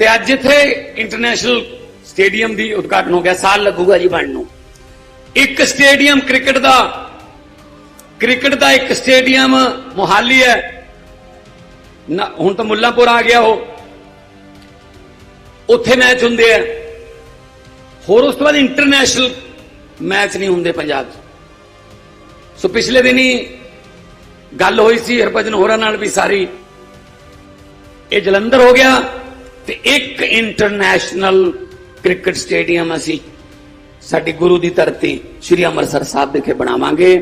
ਤੇ ਅੱਜ ਇੱਥੇ ਇੰਟਰਨੈਸ਼ਨਲ ਸਟੇਡੀਅਮ ਦੀ ਉਦਘਾਟਨ ਹੋ ਗਿਆ, ਸਾਲ ਲੱਗੂਗਾ ਜੀ ਬਣਨ ਨੂੰ। ਇੱਕ ਸਟੇਡੀਅਮ ਕ੍ਰਿਕਟ ਦਾ ਕ੍ਰਿਕਟ ਦਾ ਇੱਕ ਸਟੇਡੀਅਮ ਮੁਹਾਲੀ ਹੈ। ਨਾ- ਹੁਣ ਤਾਂ ਮੁੱਲਾਪੁਰ ਆ ਗਿਆ ਉਹ। ਉੱਥੇ ਮੈਚ ਹੁੰਦੇ ਆ। ਹੋਰ ਉਸ ਤੋਂ ਬਾਅਦ ਇੰਟਰਨੈਸ਼ਨਲ ਮੈਚ ਨਹੀਂ ਹੁੰਦੇ ਪੰਜਾਬ 'ਚ। ਸੋ ਪਿਛਲੇ ਦਿਨੀ ਗੱਲ ਹੋਈ ਸੀ ਹਰਭਜਨ ਹੋਰਾਂ ਨਾਲ ਵੀ ਸਾਰੀ। ਇਹ ਜਲੰਧਰ ਹੋ ਗਿਆ। ਤੇ ਇੱਕ ਇੰਟਰਨੈਸ਼ਨਲ ਕ੍ਰਿਕਟ ਸਟੇਡੀਅਮ ਅਸੀਂ ਸਾਡੀ ਗੁਰੂ ਦੀ ਧਰਤੀ ਸ੍ਰੀ ਅੰਮ੍ਰਿਤਸਰ ਸਾਹਿਬ ਵਿਖੇ ਬਣਾਵਾਂਗੇ,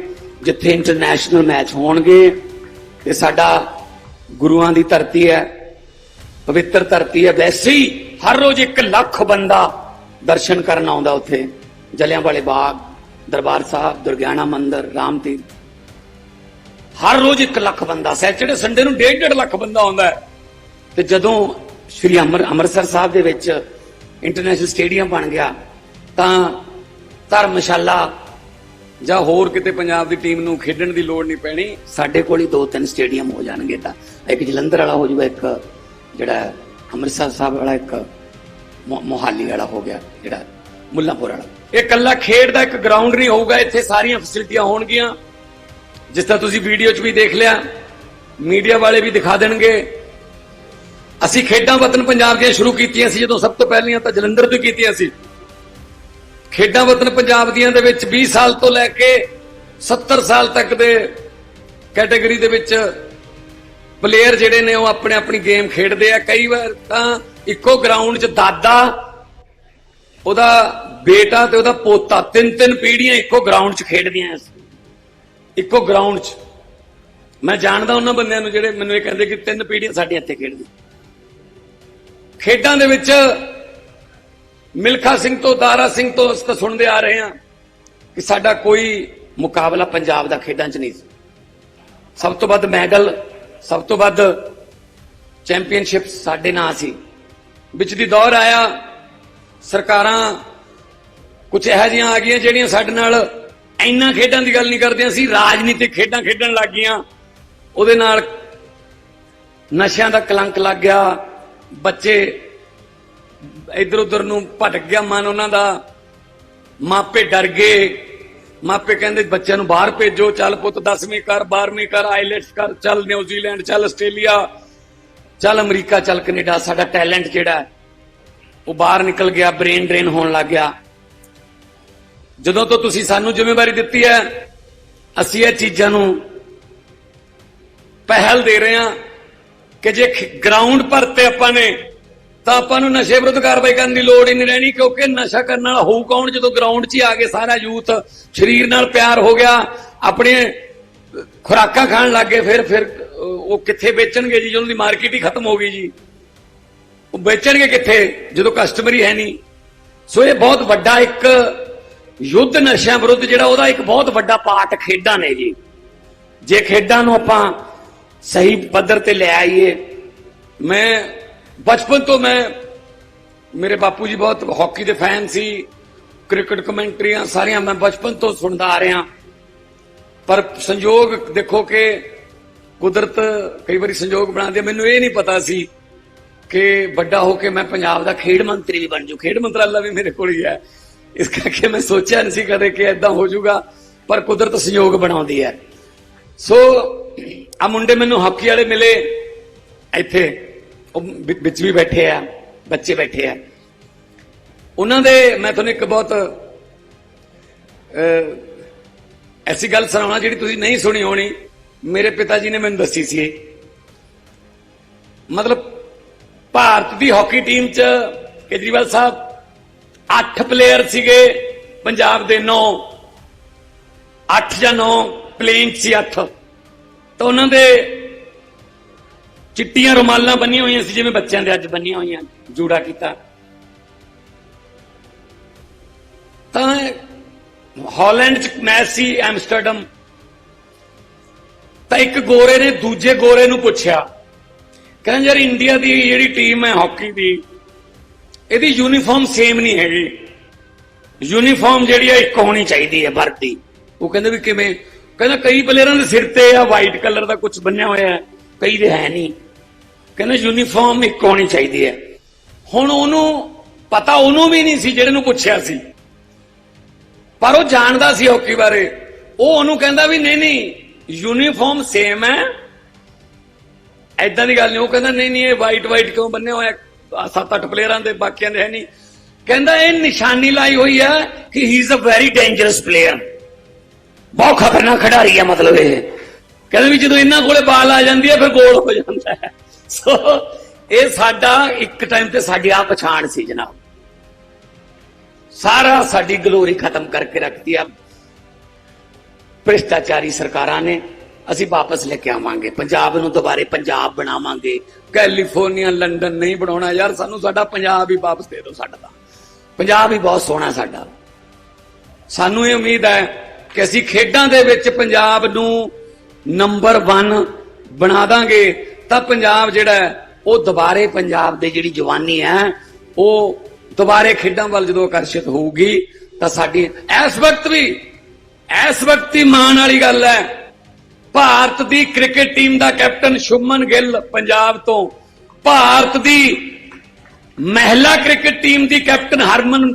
ਜਿੱਥੇ ਇੰਟਰਨੈਸ਼ਨਲ ਮੈਚ ਹੋਣਗੇ। ਤੇ ਸਾਡਾ ਗੁਰੂਆਂ ਦੀ ਧਰਤੀ ਹੈ, ਪਵਿੱਤਰ ਧਰਤੀ ਹੈ, ਵੈਸੇ ਹੀ ਹਰ ਰੋਜ਼ 1 ਲੱਖ ਬੰਦਾ ਦਰਸ਼ਨ ਕਰਨ ਆਉਂਦਾ ਉੱਥੇ। ਜਲਿਆਂਵਾਲੇ ਬਾਗ, ਦਰਬਾਰ ਸਾਹਿਬ, ਦੁਰਗਿਆਣਾ ਮੰਦਿਰ ਰਾਮ ਤੀਰਥ ਹਰ ਰੋਜ਼ 1 ਲੱਖ ਬੰਦਾ, ਸੈਚਰਡੇ ਸੰਡੇ ਨੂੰ 1.5 ਲੱਖ ਬੰਦਾ ਆਉਂਦਾ ਹੈ। ਤੇ ਜਦੋਂ ਸ਼੍ਰੀ ਅੰਮ੍ਰਿ, ਅੰਮ੍ਰਿਤਸਰ ਸਾਹਿਬ ਦੇ ਵਿੱਚ ਇੰਟਰਨੈਸ਼ਨਲ ਸਟੇਡੀਅਮ ਬਣ ਗਿਆ, ਤਾਂ ਧਰਮਸ਼ਾਲਾ ਜਾਂ ਹੋਰ ਕਿਤੇ ਪੰਜਾਬ ਦੀ ਟੀਮ ਨੂੰ ਖੇਡਣ ਦੀ ਲੋੜ ਨਹੀਂ ਪੈਣੀ, ਸਾਡੇ ਕੋਲ ਹੀ ਦੋ ਤਿੰਨ ਸਟੇਡੀਅਮ ਹੋ ਜਾਣਗੇ ਤਾਂ। ਇੱਕ ਜਲੰਧਰ ਵਾਲਾ ਹੋ ਜਾਊਗਾ, ਇੱਕ ਜਿਹੜਾ ਅੰਮ੍ਰਿਤਸਰ ਸਾਹਿਬ ਵਾਲਾ, ਇੱਕ ਮੋ- ਮੋਹਾਲੀ ਵਾਲਾ ਹੋ ਗਿਆ, ਜਿਹੜਾ ਮੁੱਲਾਂਪੁਰ ਵਾਲਾ। ਇਹ ਕੱਲਾ ਖੇਡ ਦਾ ਇੱਕ ਗਰਾਊਂਡ ਨਹੀਂ ਹੋਊਗਾ, ਇੱਥੇ ਸਾਰੀਆਂ ਫੈਸਿਲਿਟੀਆਂ ਹੋਣਗੀਆਂ। ਜਿਸ ਤਰ੍ਹਾਂ ਤੁਸੀਂ ਵੀਡੀਓ 'ਚ ਵੀ ਦੇਖ ਲਿਆ ਮੀਡੀਆ ਵਾਲੇ ਵੀ ਦਿਖਾ ਦੇਣਗੇ। ਅਸੀਂ ਖੇਡਾਂ ਵਤਨ ਪੰਜਾਬ ਦੀਆਂ ਸ਼ੁਰੂ ਕੀਤੀਆਂ ਸੀ, ਜਦੋਂ ਸਭ ਤੋਂ ਪਹਿਲੀਆਂ ਤਾਂ ਜਲੰਧਰ ਤੋਂ ਕੀਤੀਆਂ ਸੀ। ਖੇਡਾਂ ਵਤਨ ਪੰਜਾਬ ਦੀਆਂ ਦੇ ਵਿੱਚ 20 ਸਾਲ ਤੋਂ ਲੈ ਕੇ 70 ਸਾਲ ਤੱਕ ਦੇ ਕੈਟਾਗਰੀ ਦੇ ਵਿੱਚ ਪਲੇਅਰ ਜਿਹੜੇ ਨੇ ਉਹ ਆਪਣੇ ਆਪਣੀ ਗੇਮ ਖੇਡਦੇ ਆ। ਕਈ ਵਾਰ ਤਾਂ ਇੱਕੋ ਗਰਾਊਂਡ 'ਚ ਦਾਦਾ, ਉਹਦਾ ਬੇਟਾ ਤੇ ਉਹਦਾ ਪੋਤਾ, ਤਿੰਨ ਤਿੰਨ ਪੀੜ੍ਹੀਆਂ ਇੱਕੋ ਗਰਾਊਂਡ 'ਚ ਖੇਡਦੀਆਂ ਇੱਕੋ ਗਰਾਊਂਡ 'ਚ। ਮੈਂ ਜਾਣਦਾ ਉਹਨਾਂ ਬੰਦਿਆਂ ਨੂੰ ਜਿਹੜੇ ਮੈਨੂੰ ਇਹ ਕਹਿੰਦੇ ਕਿ ਤਿੰਨ ਪੀੜ੍ਹੀਆਂ ਸਾਡੀਆਂ ਇੱਥੇ ਖੇਡਦੀਆਂ। ਖੇਡਾਂ ਦੇ ਵਿੱਚ ਮਿਲਖਾ ਸਿੰਘ ਤੋਂ, ਦਾਰਾ ਸਿੰਘ ਤੋਂ ਅਸੀਂ ਤਾਂ ਸੁਣਦੇ ਆ ਰਹੇ ਹਾਂ ਕਿ ਸਾਡਾ ਕੋਈ ਮੁਕਾਬਲਾ ਪੰਜਾਬ ਦਾ ਖੇਡਾਂ 'ਚ ਨਹੀਂ ਸੀ। ਸਭ ਤੋਂ ਵੱਧ ਮੈਡਲ, ਸਭ ਤੋਂ ਵੱਧ ਚੈਂਪੀਅਨਸ਼ਿਪ ਸਾਡੇ ਨਾਂ ਸੀ। ਵਿੱਚ ਦੀ ਦੌਰ ਆਇਆ, ਸਰਕਾਰਾਂ ਕੁਝ ਇਹੋ ਜਿਹੀਆਂ ਆ ਗਈਆਂ ਜਿਹੜੀਆਂ ਸਾਡੇ ਨਾਲ ਇੰਨਾ ਖੇਡਾਂ ਦੀ ਗੱਲ ਨਹੀਂ ਕਰਦੀਆਂ ਸੀ, ਰਾਜਨੀਤਿਕ ਖੇਡਾਂ ਖੇਡਣ ਲੱਗ ਗਈਆਂ। ਉਹਦੇ ਨਾਲ ਨਸ਼ਿਆਂ ਦਾ ਕਲੰਕ ਲੱਗ ਗਿਆ ਬੱਚੇ ਇਧਰ ਉਧਰ ਨੂੰ ਭਟਕ ਗਿਆ ਮਨ ਉਹਨਾਂ ਦਾ। ਮਾਪੇ ਡਰ ਗਏ। ਮਾਪੇ ਕਹਿੰਦੇ, ਬੱਚਿਆਂ ਨੂੰ ਬਾਹਰ ਭੇਜੋ, ਚੱਲ ਪੁੱਤ 10ਵੀਂ ਕਰ 12ਵੀਂ ਕਰ, ਆਈਲੈਟਸ ਕਰ, ਚੱਲ ਨਿਊਜ਼ੀਲੈਂਡ ਚੱਲ ਆਸਟ੍ਰੇਲੀਆ, ਚੱਲ ਅਮਰੀਕਾ, ਚੱਲ ਕੈਨੇਡਾ, ਸਾਡਾ ਟੈਲੈਂਟ ਜਿਹੜਾ ਉਹ ਬਾਹਰ ਨਿਕਲ ਗਿਆ, ਬ੍ਰੇਨ ਡਰੇਨ ਹੋਣ ਲੱਗ ਗਿਆ। ਜਦੋਂ ਤੋਂ ਤੁਸੀਂ ਸਾਨੂੰ ਜ਼ਿੰਮੇਵਾਰੀ ਦਿੱਤੀ ਹੈ, ਅਸੀਂ ਇਹ ਚੀਜ਼ਾਂ ਨੂੰ ਪਹਿਲ ਦੇ ਰਹੇ ਹਾਂ। ਕਿ ਜੇ ਗਰਾਊਂਡ ਪਰ ਆਪਾਂ ਨੇ, ਤਾਂ ਆਪਾਂ ਨੂੰ ਨਸ਼ੇ ਵਿਰੁੱਧ ਕਾਰਵਾਈ ਕਰਨ ਦੀ ਲੋੜ ਹੀ ਨਹੀਂ ਰਹਿਣੀ, ਕਿਉਂਕਿ ਨਸ਼ਾ ਕਰਨ ਵਾਲਾ ਹੋਊ ਕੌਣ ਜਦੋਂ ਗਰਾਊਂਡ 'ਚ ਹੀ ਆ ਕੇ ਸਾਰਾ ਯੂਥ ਸਰੀਰ ਨਾਲ ਪਿਆਰ ਹੋ ਗਿਆ, ਆਪਣੇ ਖੁਰਾਕਾਂ ਖਾਣ ਲੱਗ ਗਏ, ਫਿਰ ਫਿਰ ਉਹ ਕਿੱਥੇ ਵੇਚਣਗੇ ਜੀ? ਉਹਨਾਂ ਦੀ ਮਾਰਕੀਟ ਹੀ ਖਤਮ ਹੋ ਗਈ ਜੀ। ਉਹ ਵੇਚਣਗੇ ਕਿੱਥੇ? ਜਦੋਂ ਕਸਟਮਰ ਹੀ ਹੈ ਨਹੀਂ। ਸੋ ਇਹ ਬਹੁਤ ਵੱਡਾ ਇੱਕ ਯੁੱਧ ਨਸ਼ਿਆਂ ਵਿਰੁੱਧ ਜਿਹੜਾ, ਉਹਦਾ ਇੱਕ ਬਹੁਤ ਵੱਡਾ ਪਾਰਟ ਖੇਡਾਂ ਨੇ ਜੀ। ਜੇ ਖੇਡਾਂ ਨੂੰ ਆਪਾਂ ਸਹੀ ਪੱਧਰ ਤੇ ਲੈ ਆਈਏ। ਮੈਂ ਬਚਪਨ ਤੋਂ ਮੈਂ, ਮੇਰੇ ਬਾਪੂ ਜੀ ਬਹੁਤ ਹਾਕੀ ਦੇ ਫੈਨ ਸੀ। ਕ੍ਰਿਕਟ ਕਮੈਂਟਰੀਆਂ ਸਾਰੀਆਂ ਮੈਂ ਬਚਪਨ ਤੋਂ ਸੁਣਦਾ ਆ ਰਿਹਾ। ਪਰ ਸੰਯੋਗ ਦੇਖੋ ਕਿ ਕੁਦਰਤ ਕਈ ਵਾਰੀ ਸੰਯੋਗ ਬਣਾਉਂਦੀ ਮੈਨੂੰ ਇਹ ਨਹੀਂ ਪਤਾ ਸੀ ਕਿ ਵੱਡਾ ਹੋ ਕੇ ਮੈਂ ਪੰਜਾਬ ਦਾ ਖੇਡ ਮੰਤਰੀ ਵੀ ਬਣ ਜੂ ਖੇਡ ਮੰਤਰਾਲਾ ਵੀ ਮੇਰੇ ਕੋਲ ਹੀ ਹੈ। ਇਸ ਕਰਕੇ ਮੈਂ ਸੋਚਿਆ ਨਹੀਂ ਸੀ ਕਦੇ ਕਿ ਐਦਾਂ ਹੋ ਜਾਊਗਾ, ਪਰ ਕੁਦਰਤ ਸੰਯੋਗ ਬਣਾਉਂਦੀ ਹੈ। ਸੋ ਆ ਮੁੰਡੇ ਮੈਨੂੰ ਹਾਕੀ ਵਾਲੇ ਮਿਲੇ। ਇੱਥੇ ਉਹ ਵਿੱਚ ਵੀ ਬੈਠੇ ਆ, ਬੱਚੇ ਬੈਠੇ ਆ। ਉਹਨਾਂ ਦੇ, ਮੈਂ ਤੁਹਾਨੂੰ ਇੱਕ ਬਹੁਤ ਐਸੀ ਗੱਲ ਸੁਣਾਉਣਾ ਜਿਹੜੀ ਤੁਸੀਂ ਨਹੀਂ ਸੁਣੀ ਹੋਣੀ। ਮੇਰੇ ਪਿਤਾ ਜੀ ਨੇ ਮੈਨੂੰ ਦੱਸੀ ਸੀ। ਮਤਲਬ ਭਾਰਤ ਦੀ ਹਾਕੀ ਟੀਮ ਚ ਕੇਜਰੀਵਾਲ ਸਾਹਿਬ 8 ਪਲੇਅਰ ਸੀਗੇ, ਪੰਜਾਬ ਦੇ 9 8 ਜਾਂ 9 ਪਲੇਨ ਸੀ 8 ਤਾਂ ਉਹਨਾਂ ਦੇ ਚਿੱਟੀਆਂ ਰੁਮਾਲਾਂ ਬੰਨੀਆਂ ਹੋਈਆਂ ਸੀ, ਜਿਵੇਂ ਬੱਚਿਆਂ ਦੇ ਅੱਜ ਬੰਨੀਆਂ ਹੋਈਆਂ, ਜੂੜਾ ਕੀਤਾ। ਤਾਂ ਹਾਲੈਂਡ ਚ ਮੈਚ ਸੀ ਐਮਸਟਰਡਮ। ਤਾਂ ਇੱਕ ਗੋਰੇ ਨੇ ਦੂਜੇ ਗੋਰੇ ਨੂੰ ਪੁੱਛਿਆ, ਕਹਿੰਦਾ, ਯਾਰ, ਇੰਡੀਆ ਦੀ ਜਿਹੜੀ ਟੀਮ ਹੈ ਹਾਕੀ ਦੀ, ਇਹਦੀ ਯੂਨੀਫਾਰਮ ਸੇਮ ਨਹੀਂ ਹੈਗੀ। ਯੂਨੀਫਾਰਮ ਜਿਹੜੀ ਹੈ ਇੱਕ ਹੋਣੀ ਚਾਹੀਦੀ ਹੈ, ਵਰਦੀ। ਉਹ ਕਹਿੰਦੇ ਵੀ ਕਿਵੇਂ? ਕਹਿੰਦਾ ਕਈ ਪਲੇਅਰਾਂ ਦੇ ਸਿਰ ਤੇ ਆ ਵਾਈਟ ਕਲਰ ਦਾ ਕੁਝ ਬੰਨਿਆ ਹੋਇਆ ਹੈ, ਕਈ ਦੇ ਹੈ ਨਹੀਂ। ਕਹਿੰਦਾ ਯੂਨੀਫਾਰਮ ਇੱਕ ਹੋਣੀ ਚਾਹੀਦੀ ਹੈ। ਹੁਣ ਉਹਨੂੰ ਪਤਾ ਉਹਨੂੰ ਵੀ ਨਹੀਂ ਸੀ ਜਿਹੜੇ ਨੂੰ ਪੁੱਛਿਆ ਸੀ। ਪਰ ਉਹ ਜਾਣਦਾ ਸੀ ਹਾਕੀ ਬਾਰੇ। ਉਹ ਉਹਨੂੰ ਕਹਿੰਦਾ ਵੀ ਨਹੀਂ ਨਹੀਂ ਯੂਨੀਫਾਰਮ ਸੇਮ ਹੈ। ਐਦਾਂ ਦੀ ਗੱਲ ਨਹੀਂ, ਉਹ ਕਹਿੰਦਾ ਨਹੀਂ ਨਹੀਂ, ਇਹ ਵਾਈਟ ਵਾਈਟ ਕਿਉਂ ਬੰਨਿਆ ਹੋਇਆ? ਸੱਤ ਅੱਠ ਪਲੇਅਰਾਂ ਦੇ ਬਾਕੀਆਂ ਦੇ ਹੈ ਨਹੀਂ। ਕਹਿੰਦਾ ਇਹ ਨਿਸ਼ਾਨੀ ਲਾਈ ਹੋਈ ਹੈ ਕਿ he is a very dangerous player ਬਹੁਤ ਖਤਰਨਾਕ ਖਿਡਾਰੀ ਹੈ ਮਤਲਬ ਇਹ। ਕਹਿੰਦੇ ਵੀ ਜਦੋਂ ਇਹਨਾਂ ਕੋਲੇ ਬਾਲ ਆ ਜਾਂਦੀ ਹੈ ਫਿਰ ਗੋਲ ਹੋ ਜਾਂਦਾ ਹੈ। ਸੋ ਇਹ ਸਾਡਾ ਇੱਕ ਟਾਈਮ ਤੇ ਸਾਡੀ ਆ ਪਛਾਣ ਸੀ ਜਨਾਬ। ਸਾਰਾ ਸਾਡੀ ਗਲੋਰੀ ਖਤਮ ਕਰਕੇ ਰੱਖਤੀ ਆ। ਭ੍ਰਿਸ਼ਟਾਚਾਰੀ ਸਰਕਾਰਾਂ ਨੇ, ਅਸੀਂ ਵਾਪਸ ਲੈ ਕੇ ਆਵਾਂਗੇ। ਪੰਜਾਬ ਨੂੰ ਦੁਬਾਰੇ ਪੰਜਾਬ ਬਣਾਵਾਂਗੇ। ਕੈਲੀਫੋਰਨੀਆ, ਲੰਡਨ ਨਹੀਂ ਬਣਾਉਣਾ। ਯਾਰ ਸਾਨੂੰ ਸਾਡਾ ਪੰਜਾਬ ਹੀ ਵਾਪਸ ਦੇ ਦਿਓ ਸਾਡਾ ਪੰਜਾਬ ਹੀ ਬਹੁਤ ਸੋਹਣਾ ਸਾਡਾ। ਸਾਨੂੰ ਇਹ ਉਮੀਦ ਹੈ ਕਿ ਅਸੀਂ ਖੇਡਾਂ ਦੇ ਵਿੱਚ ਪੰਜਾਬ ਨੂੰ ਨੰਬਰ 1 ਬਣਾ ਦਾਂਗੇ ਤਾਂ ਪੰਜਾਬ ਜਿਹੜਾ ਹੈ, ਉਹ ਦੁਬਾਰੇ ਪੰਜਾਬ ਦੇ ਜਿਹੜੀ ਜਵਾਨੀ ਹੈ ਉਹ ਦੁਬਾਰੇ ਖੇਡਾਂ ਵੱਲ ਜਦੋਂ ਆਕਰਸ਼ਿਤ ਹੋਊਗੀ ਤਾਂ ਸਾਡੀ ਇਸ ਵਕਤ ਵੀ ਇਸ ਵਕਤ ਹੀ ਮਾਣ ਵਾਲੀ ਗੱਲ ਹੈ ਭਾਰਤ ਦੀ ਕ੍ਰਿਕਟ ਟੀਮ ਦਾ ਕੈਪਟਨ ਸ਼ੁਭਮਨ ਗਿੱਲ ਪੰਜਾਬ ਤੋਂ। ਭਾਰਤ ਦੀ ਮਹਿਲਾ ਕ੍ਰਿਕਟ ਟੀਮ ਦੀ ਕੈਪਟਨ ਹਰਮਨ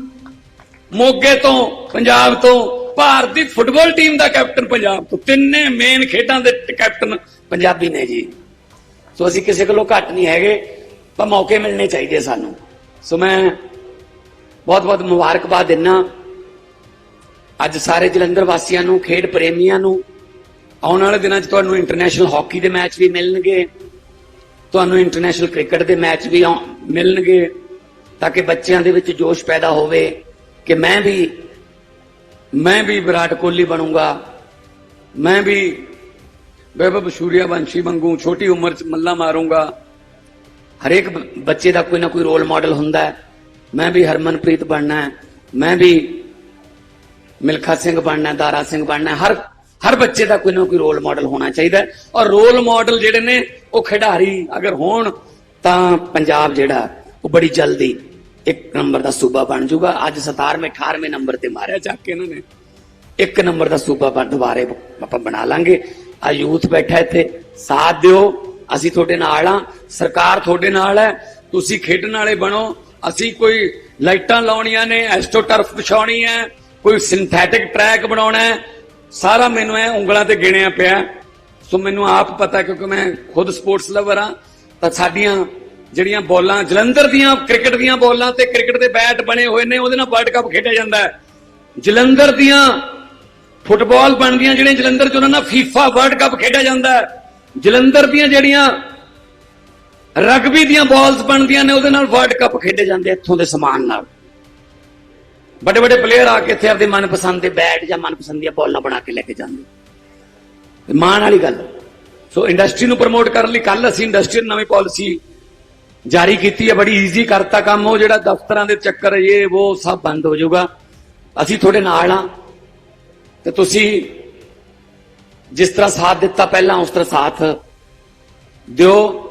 ਮੋਗੇ ਤੋਂ ਪੰਜਾਬ ਤੋਂ। ਭਾਰਤੀ ਫੁੱਟਬਾਲ ਟੀਮ ਦਾ ਕੈਪਟਨ ਪੰਜਾਬ ਤੋਂ। ਤਿੰਨੇ ਮੇਨ ਖੇਡਾਂ ਦੇ ਕੈਪਟਨ ਪੰਜਾਬੀ ਨੇ ਜੀ। ਸੋ ਅਸੀਂ ਕਿਸੇ ਕੋਲੋਂ ਘੱਟ ਨਹੀਂ ਹੈਗੇ, ਪਰ ਮੌਕੇ ਮਿਲਣੇ ਚਾਹੀਦੇ ਸਾਨੂੰ। ਸੋ ਮੈਂ ਬਹੁਤ ਬਹੁਤ ਮੁਬਾਰਕਬਾਦ ਦਿੰਨਾ। ਅੱਜ ਸਾਰੇ ਜਲੰਧਰ ਵਾਸੀਆਂ ਨੂੰ, ਖੇਡ ਪ੍ਰੇਮੀਆਂ ਨੂੰ, ਆਉਣ ਵਾਲੇ ਦਿਨਾਂ 'ਚ ਤੁਹਾਨੂੰ ਇੰਟਰਨੈਸ਼ਨਲ ਹਾਕੀ ਦੇ ਮੈਚ ਵੀ ਮਿਲਣਗੇ, ਤੁਹਾਨੂੰ ਇੰਟਰਨੈਸ਼ਨਲ ਕ੍ਰਿਕਟ ਦੇ ਮੈਚ ਵੀ ਆਉ- ਮਿਲਣਗੇ, ਤਾਂ ਕਿ ਬੱਚਿਆਂ ਦੇ ਵਿੱਚ ਜੋਸ਼ ਪੈਦਾ ਹੋਵੇ, ਕਿ ਮੈਂ ਵੀ ਮੈਂ ਵੀ ਵਿਰਾਟ ਕੋਹਲੀ ਬਣੂੰਗਾ। ਮੈਂ ਵੀ ਵੈਭਵ ਸੂਰਿਆਵੰਸ਼ੀ ਵਾਂਗੂ ਛੋਟੀ ਉਮਰ 'ਚ ਮੱਲਾ ਮਾਰੂੰਗਾ। ਹਰੇਕ ਬੱਚੇ ਦਾ ਕੋਈ ਨਾ ਕੋਈ ਰੋਲ ਮਾਡਲ ਹੁੰਦਾ ਹੈ। ਮੈਂ ਵੀ ਹਰਮਨਪ੍ਰੀਤ ਬਣਨਾ ਹੈ। ਮੈਂ ਵੀ ਮਿਲਖਾ ਸਿੰਘ ਬਣਨਾ ਹੈ, ਦਾਰਾ ਸਿੰਘ ਬਣਨਾ ਹੈ। ਹਰ ਹਰ ਬੱਚੇ ਦਾ ਕੋਈ ਨਾ ਕੋਈ ਰੋਲ ਮਾਡਲ ਹੋਣਾ ਚਾਹੀਦਾ ਹੈ। ਔਰ ਰੋਲ ਮਾਡਲ ਜਿਹੜੇ ਨੇ ਉਹ ਖਿਡਾਰੀ ਅਗਰ ਹੋਣ ਤਾਂ ਪੰਜਾਬ ਜਿਹੜਾ ਉਹ ਬੜੀ ਜਲਦੀ ਇੱਕ ਨੰਬਰ ਦਾ ਸੂਬਾ ਬਣ ਜਾਊਗਾ। ਅੱਜ 17ਵੇਂ 18ਵੇਂ ਨੰਬਰ ਤੇ ਮਾਰਿਆ ਚੱਕ ਕੇ ਇਹਨਾਂ ਨੇ। ਇੱਕ ਨੰਬਰ ਦਾ ਸੂਬਾ ਬਣ, ਦੁਬਾਰੇ ਆਪਾਂ ਬਣਾ ਲਾਂਗੇ। ਆ ਯੂਥ ਬੈਠਾ ਇੱਥੇ, ਸਾਥ ਦਿਓ। ਅਸੀਂ ਤੁਹਾਡੇ ਨਾਲ ਆ ਸਰਕਾਰ ਤੁਹਾਡੇ ਨਾਲ ਹੈ। ਤੁਸੀਂ ਖੇਡਣ ਵਾਲੇ ਬਣੋ। ਅਸੀਂ ਕੋਈ ਲਾਈਟਾਂ ਲਾਉਣੀਆਂ ਨੇ ਐਸਟੋ ਟਰਫ ਵਿਛਾਉਣੀ ਹੈ, ਕੋਈ ਸਿੰਥੈਟਿਕ ਟਰੈਕ ਬਣਾਉਣਾ ਹੈ। ਸਾਰਾ ਮੈਨੂੰ ਐ ਉਂਗਲਾਂ ਤੇ ਗਿਣਿਆ ਪਿਆ। ਸੋ ਮੈਨੂੰ ਆਪ ਪਤਾ, ਕਿਉਂਕਿ ਮੈਂ ਖੁਦ ਸਪੋਰਟਸ ਲਵਰ ਆ ਤਾਂ ਸਾਡੀਆਂ ਜਿਹੜੀਆਂ ਬੋਲਾਂ, ਜਲੰਧਰ ਦੀਆਂ, ਕ੍ਰਿਕਟ ਦੀਆਂ ਬੋਲਾਂ ਤੇ ਕ੍ਰਿਕਟ ਦੇ ਬੈਟ ਬਣੇ ਹੋਏ ਨੇ, ਉਹਦੇ ਨਾਲ ਵਰਲਡ ਕੱਪ ਖੇਡਿਆ ਜਾਂਦਾ ਹੈ। ਜਲੰਧਰ ਦੀਆਂ ਫੁੱਟਬਾਲ ਬਣਦੀਆਂ ਜਿਹੜੀਆਂ ਜਲੰਧਰ ਚ, ਉਹਨਾਂ ਨਾਲ ਫੀਫਾ ਵਰਲਡ ਕੱਪ ਖੇਡਿਆ ਜਾਂਦਾ ਹੈ। ਜਲੰਧਰ ਦੀਆਂ ਜਿਹੜੀਆਂ ਰਗਬੀ ਦੀਆਂ ਬਾਲਸ ਬਣਦੀਆਂ ਨੇ, ਉਹਦੇ ਨਾਲ ਵਰਲਡ ਕੱਪ ਖੇਡੇ ਜਾਂਦੇ ਇੱਥੋਂ ਦੇ ਸਮਾਨ ਨਾਲ। ਵੱਡੇ ਵੱਡੇ ਪਲੇਅਰ ਆ ਕੇ ਇੱਥੇ ਆਪਦੇ ਮਨਪਸੰਦ ਦੇ ਬੈਟ ਜਾਂ ਮਨਪਸੰਦ ਦੀਆਂ ਬਾਲਾਂ ਬਣਾ ਕੇ ਲੈ ਕੇ ਜਾਂਦੇ ਮਾਣ ਵਾਲੀ ਗੱਲ ਸੋ ਇੰਡਸਟਰੀ ਨੂੰ ਪ੍ਰਮੋਟ ਕਰਨ ਲਈ ਕੱਲ ਅਸੀਂ ਇੰਡਸਟਰੀਅਲ ਨਵੀਂ ਪਾਲਿਸੀ ਜਾਰੀ ਕੀਤੀ ਹੈ, ਬੜੀ ਈਜ਼ੀ ਕਰਤਾ ਕੰਮ ਉਹ ਜਿਹੜਾ ਦਫ਼ਤਰਾਂ ਦੇ ਚੱਕਰ, ਇਹ ਉਹ ਸਭ ਬੰਦ ਹੋ ਜਾਊਗਾ। ਅਸੀਂ ਤੁਹਾਡੇ ਨਾਲ ਆ ਤੇ ਤੁਸੀਂ ਜਿਸ ਤਰ੍ਹਾਂ ਸਾਥ ਦਿੱਤਾ ਪਹਿਲਾਂ, ਉਸ ਤਰ੍ਹਾਂ ਸਾਥ ਦਿਓ।